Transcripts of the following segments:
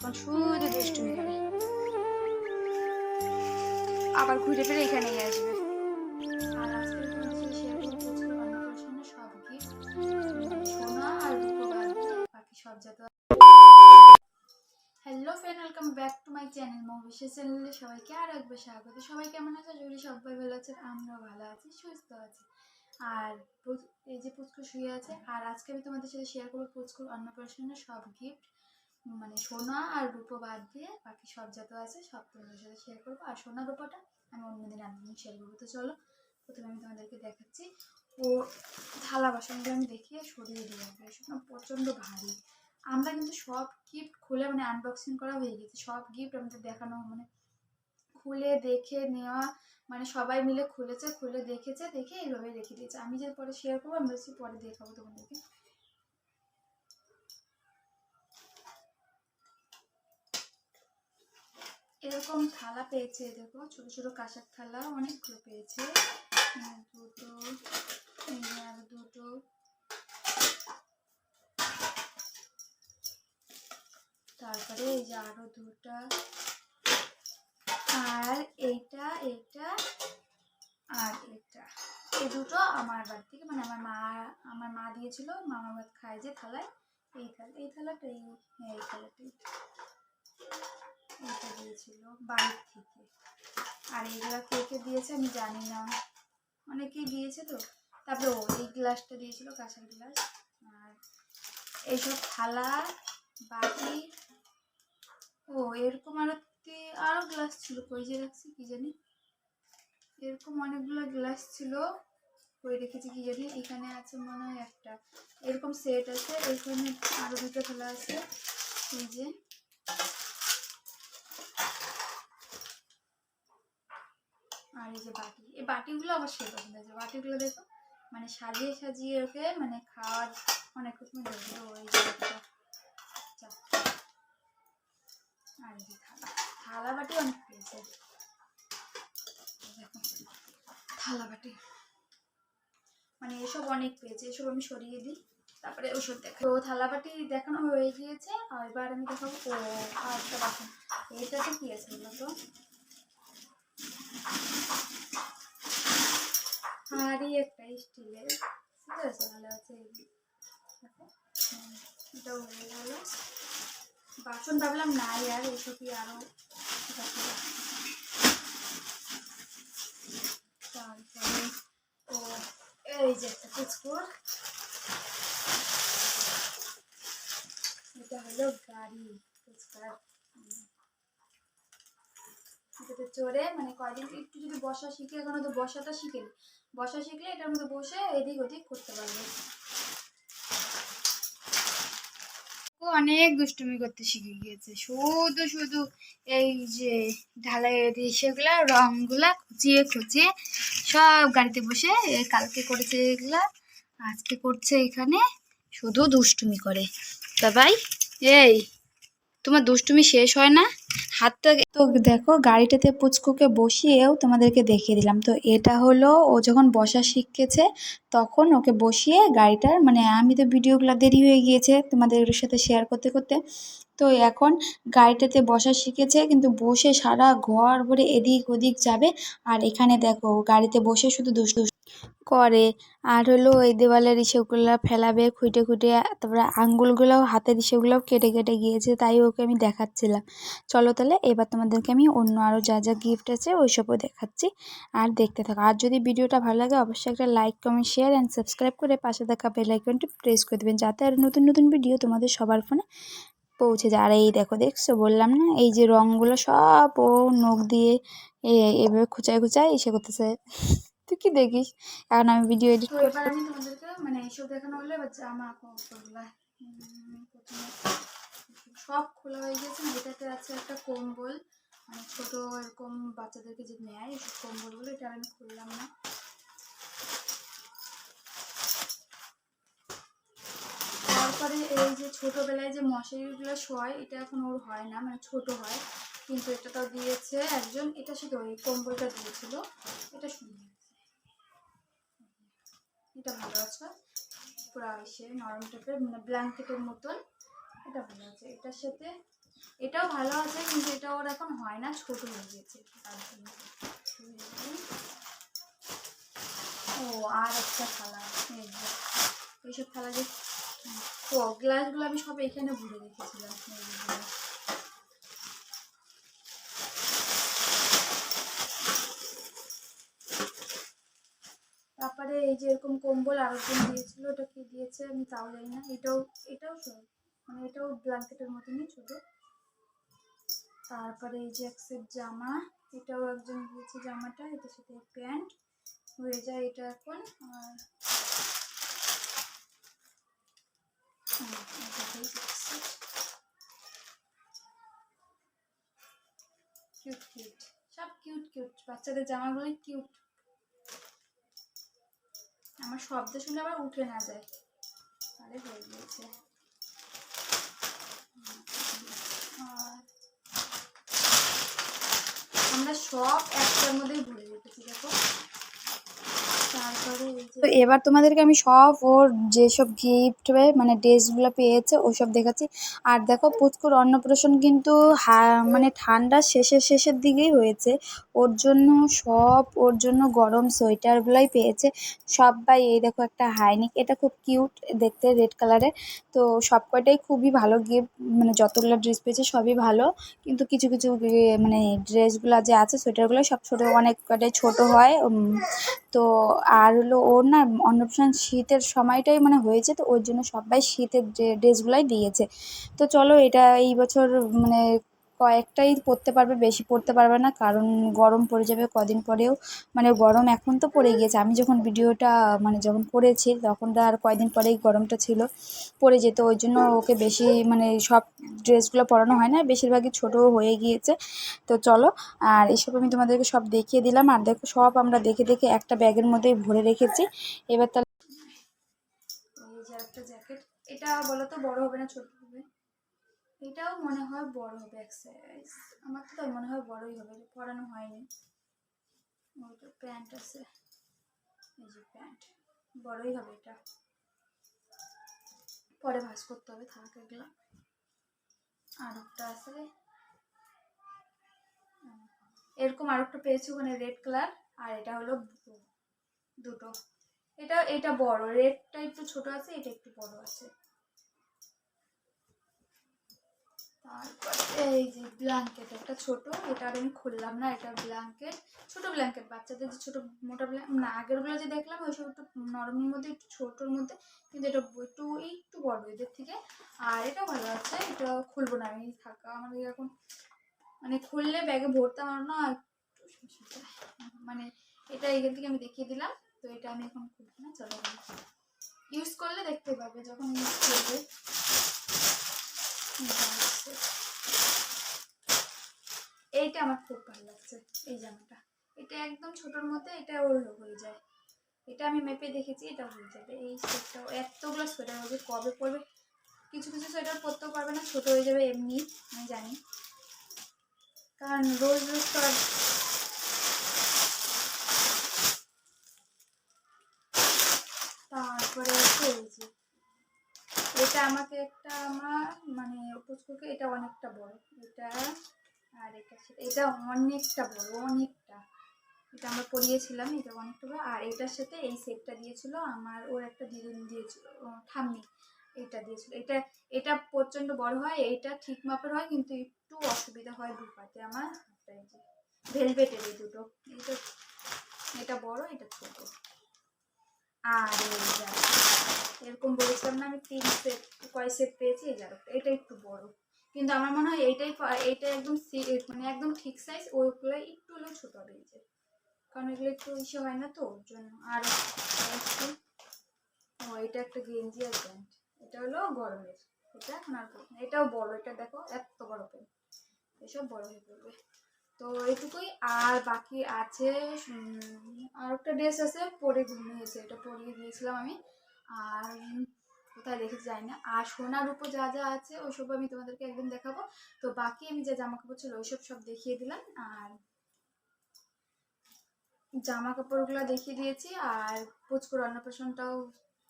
এখন শুধু দুষ্টুমি করে আবার ঘুরে ফিরে এখানেই আসবে। আর আজকে hello friend welcome back to my channel মহাবিশ্ব চ্যানেলে সবাইকে আর একবার স্বাগত। সবাই কেমন আছে? যদি সবাই ভালো আছেন, আমরাও ভালো আছি, সুস্থ আছি। আর এই যে পুচকু শুয়ে আছে, আর আজকে আমি তোমাদের সাথে শেয়ার করব পুচকুর অন্নপ্রাশনের সব গিফট মানে সোনা আর রূপো বাদ দিয়ে বাকি সব যত আছে সব তোমাদের সাথে শেয়ার করব। আর সোনা রূপোটা আমি অন্যদিন একদিন শেয়ার করব। তো চলো, প্রথমে আমি তোমাদেরকে দেখাচ্ছি। ও থালা বাসনগুলো আমি দেখিয়ে সরিয়ে দিয়ে রাখব এসব প্রচণ্ড ভারী। আমরা কিন্তু সব গিফট খুলে মানে আনবক্সিং করা হয়ে গেছে। সব গিফট আমাদের দেখানো মানে খুলে দেখে নেওয়া মানে সবাই মিলে খুলেছে, খুলে দেখেছে, দেখে এইভাবে রেখে দিয়েছে। আমি যে পরে শেয়ার করব, আমি বলছি পরে দেখাবো তোমাদেরকে। এরকম থালা পেয়েছে, দেখো, ছোট ছোট কাঁসার থালা, অনেকগুলো পেয়েছে। দুটো, এই যে আরও দুটো। তারপরে এই যে আরও দুটা। আর এইটা এইটা, আর এটা এই দুটো আমার বাড়ি থেকে মানে আমার মা আমার মা দিয়েছিল, মামা ভাত খায় যে থালায়। এই থালা, এই থালাটা এই হ্যাঁ এই থালাটাই। এইটা দিয়েছিল বাড়ির থেকে। আর এইগুলা কে কে দিয়েছে আমি জানি না। অনেকেই দিয়েছে তো। তারপরে ও এই গ্লাসটা দিয়েছিল কাঁসার গ্লাস। আর এইসব থালা, বাটি, ও এরকম আরও তি- আরও গ্লাস ছিল। কই যে রাখছি কি জানি? এরকম অনেকগুলো গ্লাস ছিল। কই রেখেছি কি জানি? এখানে আছে মনে হয় একটা। এরকম সেট আছে। এখানে আরও দুটো থালা আছে। এই যে আর এই যে বাটি, এই বাটিগুলো আবার সেই পছন্দ হয়েছে। বাটিগুলো দেখো মানে সাজিয়ে সাজিয়ে ওকে মানে খাওয়ার অনেক রকম দেবে ওই আর এই যে থালা থালা বাটি অনেক পেয়েছে। থালা বাটি। মানে এসব অনেক পেয়েছে, এসব আমি সরিয়ে দিই, তারপরে ওষুধ দেখা তো থালা বাটি দেখানো হয়ে গিয়েছে, আর এবার আমি দেখাবো, ও একটা বাসন। এটাতে কি আছে বলো তো? হাঁড়ি একটা স্টিলের ঠিক আছে, ভালো আছে এটাও বাসন ভাবলাম নাই আর এসবই আরও। তারপরে, ও, এই যে একটা কুচকুর। এটা হলো গাড়ি, কুচকার। এটাতে চড়ে মানে কয়দিন একটু যদি বসা শিখে, এখন তো বসাটা শিখেনি। বসা শিখলে এটার মধ্যে বসে এদিক ওদিক করতে পারবে। ও অনেক দুষ্টুমি করতে শিখে গিয়েছে। শুধু শুধু এই যে ঢালাইয়ের সেগুলা, রংগুলা খুঁচিয়ে খুঁচিয়ে সব গাড়িতে বসে কালকে করেছে এগুলা, আজকে করছে এখানে। শুধু দুষ্টুমি করে। তা ভাই, এই তোমার দুষ্টুমি শেষ হয় না? হাতটা তো দেখো, গাড়িটাতে পুচকুকে বসিয়েও তোমাদেরকে দেখিয়ে দিলাম। তো এটা হলো, ও যখন বসা শিখেছে, তখন ওকে বসিয়ে গাড়িটার মানে আমি তো ভিডিওগুলো দেরি হয়ে গিয়েছে তোমাদের সাথে শেয়ার করতে করতে। তো এখন গাড়িটাতে বসা শিখেছে, কিন্তু বসে সারা ঘর ভরে এদিক ওদিক যাবে। আর এখানে দেখো, গাড়িতে বসে শুধু দুষ্টু করে। আর হলো ওই দেওয়ালের ইসেগুলো ফেলাবে, খুঁটে খুঁটে, তারপরে আঙ্গুলগুলোও, হাতের ইসেগুলোও কেটে কেটে গিয়েছে, তাই ওকে আমি দেখাচ্ছিলাম। চলো তাহলে, এবার তোমাদেরকে আমি অন্য আরও যা যা গিফট আছে, ওইসবও দেখাচ্ছি। আর দেখতে থাকো। আর যদি ভিডিওটা ভালো লাগে, অবশ্যই একটা like comment share and subscribe করে পাশে থাকা বেল আইকনটি প্রেস করে দেবেন, যাতে আর নতুন নতুন ভিডিও তোমাদের সবার ফোনে পৌঁছে যায়। আর এই দেখো দেখছ? বললাম না এই যে রঙগুলো সব ও নখ দিয়ে এভাবে খুচায় খুচায় এসে করতেছে। তুই কি দেখিস? এখন আমি ভিডিও এডিট তোমাদেরকে মানে এইসব দেখানো হলে সব খোলা হয়ে গেছে এটাতে আছে একটা কম্বল। মানে ছোট এরকম বাচ্চাদেরকে যে নেয় এসব কম্বলগুলো এটা আমি খুললাম না। তারপরে এই যে ছোটবেলায় যে মশারিগুলো শোয়, এটা এখন ওর হয় না মানে ছোট হয়। কিন্তু এটা তো দিয়েছে একজন, এটা শুধু ওই কম্বলটা দিয়েছিল। এটা সুন্দর এটা ভালো আছে। পুরো এসে নরম টাইপের মানে ব্ল্যাঙ্কেটের মতন। এটা ভালো আছে। এটার সাথে, এটাও ভালো আছে, কিন্তু এটা ওর এখন হয় না, ছোট হয়ে গেছে। তার জন্য ও, আর একটা যে, এইসব থালা যে গ্লাসগুলো আমি সব এখানে ভরে রেখেছিলাম তারপরে এই যে এরকম কম্বল আরেকজন দিয়েছিল, ওটা কি দিয়েছে আমি তাও জানি না। এটাও এটাও সব মানে এটাও ব্ল্যাঙ্কেটের মতনই ছোট। তারপরে এই যে এক জামা, এটাও একজন দিয়েছে জামাটা এটার সাথে প্যান্ট। হয়ে যায় এটা এখন, আর কিউট কিউট সব কিউট কিউট বাচ্চাদের জামাগুলো কিউট আমার শব্দ শুনে আবার উঠে না যায়। তাহলে হয়ে গিয়েছে। আমরা সব একটার মধ্যেই ভরে রেখেছি দেখো তারপরে এই যে তো এবার তোমাদেরকে আমি সব ওর যেসব গিফট মানে ড্রেসগুলো পেয়েছে, ওসব দেখাচ্ছি। আর দেখো, পুচকুর অন্নপ্রাশন কিন্তু মানে ঠান্ডার শেষের শেষের দিকেই হয়েছে। ওর জন্য সব, ওর জন্য গরম সোয়েটারগুলোই পেয়েছে। সবাই, এই দেখো একটা হাইনিক, এটা খুব কিউট দেখতে রেড কালারের তো সব কয়টাই খুবই ভালো গিফট মানে যতগুলো ড্রেস পেয়েছে সবই ভালো। কিন্তু কিছু কিছু মানে ড্রেসগুলো যে আছে সোয়েটারগুলো সব ছোটো, অনেক কটাই ছোটো হয় তো আর হলো ওর না অন্নপ্রাশন শীতের সময়টাই মানে হয়েছে তো, ওর জন্য সবাই শীতের ড্রে- ড্রেসগুলাই দিয়েছে। তো চলো এটা এই বছর মানে কয়েকটাই পরতে পারবে, বেশি পরতে পারবে না, কারণ গরম পড়ে যাবে কদিন পরেও। মানে গরম এখন তো পড়ে গিয়েছে। আমি যখন ভিডিওটা মানে যখন করেছি, তখন আর কয়দিন পরেই গরমটা ছিল, পড়ে যেত। ওই জন্য ওকে বেশি মানে সব ড্রেসগুলো পরানো হয় না, বেশিরভাগই ছোটো হয়ে গিয়েছে। তো চলো, আর এসব আমি তোমাদেরকে সব দেখিয়ে দিলাম। আর দেখো, সব আমরা দেখে দেখে একটা ব্যাগের মধ্যেই ভরে রেখেছি। এবার তাহলে এটা বলো তো বড় হবে না ছোট? এটাও মনে হয় বড় হবে এক সাইজ আমার তো মনে হয় বড়ই হবে পরানো হয়নি। ওইটা প্যান্ট আছে। এই যে প্যান্ট বড়ই হবে এটা। পরে ভাঁজ করতে হবে, থাক এগুলো। আর একটা আছে। এরকম আর একটা পেয়েছি ওখানে রেড কালার আর এটা হলো। দুটো। এটা এটা বড় রেডটা একটু ছোট আছে, এটা একটু বড় আছে তারপর এই যে ব্ল্যাঙ্কেট একটা ছোট, এটা আর আমি খুললাম না, এটা ব্ল্যাঙ্কেট ছোট ব্ল্যাঙ্কেট বাচ্চাদের যে ছোট, মোটা ব্ল্যাঙ্কেট না আগেরগুলো যে দেখলাম ওইসব একটু নরমের মধ্যে, একটু ছোটোর মধ্যে, কিন্তু এটা একটু একটু বড় এদের থেকে। আর এটাও ভালো আছে এটা খুলবো না, আমি থাকা, আমাদের এখন মানে খুললে ব্যাগে ভরতে আমার না, একটু মানে এটা এখান থেকে আমি দেখিয়ে দিলাম, তো এটা আমি এখন খুলবো না, চলো ইউজ করলে দেখতে পাবে, যখন ইউজ করবে। হচ্ছে। এইটা আমার খুব ভালো লাগছে, এই জামাটা। এটা একদম ছোটোর মধ্যে এটা ওর হয়ে যায়। এটা আমি মেপে দেখেছি, এটা হয়ে যাবে। এই সেটটাও এতগুলো সোয়েটার হবে, কবে পরবে? কিছু কিছু সোয়েটার পরতেও পারবে না, ছোটো হয়ে যাবে এমনি, আমি জানি। কারণ রোজ রোজ তো আর তারপরে হচ্ছে এই যে এটা আমাকে একটা আমার মানে পুচকুকে এটা অনেকটা বড়। এটা আর এটা সেটা এটা অনেকটা বড়, অনেকটা। এটা আমরা পরিয়েছিলাম, এটা অনেকটা বড়। আর এটার সাথে এই সেটটা দিয়েছিল আমার, ওর একটা দিদিন দিয়েছিল ঠাম্মি, এটা দিয়েছিল। এটা এটা প্রচণ্ড বড় হয় এইটা ঠিক মাপের হয়, কিন্তু একটু অসুবিধা হয় ঢুকাতে আমার ভেলভেটের এই দুটো। এটা এটা বড়, এটা ছোট। আর এই এরকম বলেছিলাম না, আমি তিন সেট কয় সেট পেয়েছি, এই যার এটা একটু বড়। কিন্তু আমার মনে হয় এইটাই এইটা একদম মানে একদম ঠিক সাইজ ওইগুলো একটু হলেও ছোট হবে এই যে। কারণ এগুলো একটু ইসে হয় না তো, ওর জন্য। আর ও, এটা একটা গেঞ্জি আর প্যান্ট। এটা হলো গরমের। এটা এখন আর এটাও বড়, এটা দেখো, এত বড় প্যান্ট এসব বড় হয়ে পড়বে। তো এইটুকুই, আর বাকি আছে আর একটা ড্রেস আছে, পরে ঘুমিয়েছে এটা পরিয়ে দিয়েছিলাম আমি। আর কোথায় রেখেছি জানি না। আর সোনার উপর যা যা আছে ওইসব আমি তোমাদেরকে একদিন দেখাবো। তো বাকি আমি যে জামা কাপড় ছিল, ওইসব সব দেখিয়ে দিলাম। আর জামা কাপড়গুলো দেখিয়ে দিয়েছি। আর পুচকুর অন্নপ্রাশনটাও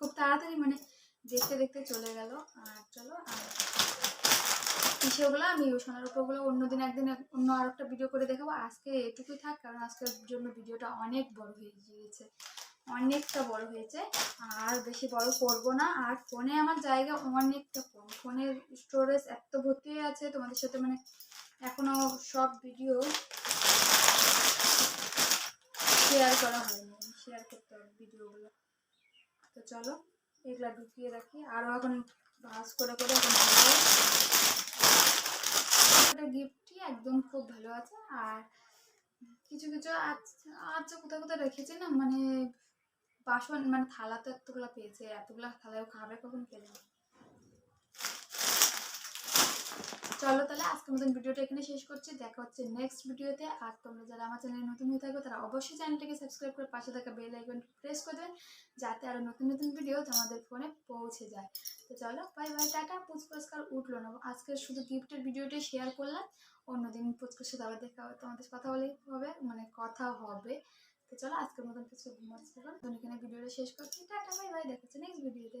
খুব তাড়াতাড়ি মানে দেখতে দেখতে চলে গেল। আর চলো, আর সেগুলো আমি ওই সোনার উপরগুলো অন্যদিন একদিন অন্য আর একটা ভিডিও করে দেখাবো। আজকে এটুকুই থাক, কারণ আজকের জন্য ভিডিওটা অনেক বড় হয়ে গিয়েছে। অনেকটা বড় হয়েছে। আর বেশি বড় করব না। আর ফোনে আমার জায়গা অনেকটা কম। ফোনের স্টোরেজ এত ভর্তি হয়ে আছে, তোমাদের সাথে মানে এখনও সব ভিডিও শেয়ার করা হয়নি। শেয়ার করতে হবে ভিডিওগুলো তো চলো, এগুলা ঢুকিয়ে রাখি। আরও এখন ভাজ করে করে এখন গিফটই একদম খুব ভালো আছে। আর কিছু কিছু আচ্ছা আচ্ছা কোথাও কোথাও রেখেছে না মানে বাসন মানে থালা তো এতগুলো পেয়েছে, এতগুলো থালায় খাবে কখন জানে? চলো তাহলে আজকের মতন ভিডিওটা এখানে শেষ করছি, দেখা হচ্ছে নেক্সট ভিডিওতে, আর তোমরা যারা আমার চ্যানেলে নতুন হয়ে থাকো, তারা অবশ্যই চ্যানেলটাকে সাবস্ক্রাইব করে পাশে থাকা বেল আইকন প্রেস করে দেবেন যাতে আরও নতুন নতুন ভিডিও তোমাদের ফোনে পৌঁছে যায়। তো চলো বাই বাই টাটা পুচপুরস্কার উঠল না। আজকে শুধু গিফটের ভিডিওটাই শেয়ার করলাম, অন্যদিন পুচকুর সাথে আবার দেখা হবে, তোমাদের কথা বলেই হবে মানে কথা হবে। তো চলো আজকের মতন কিছু এখন এখানে ভিডিওটা শেষ করছি। টাটা, বাই বাই দেখাচ্ছে নেক্সট ভিডিওতে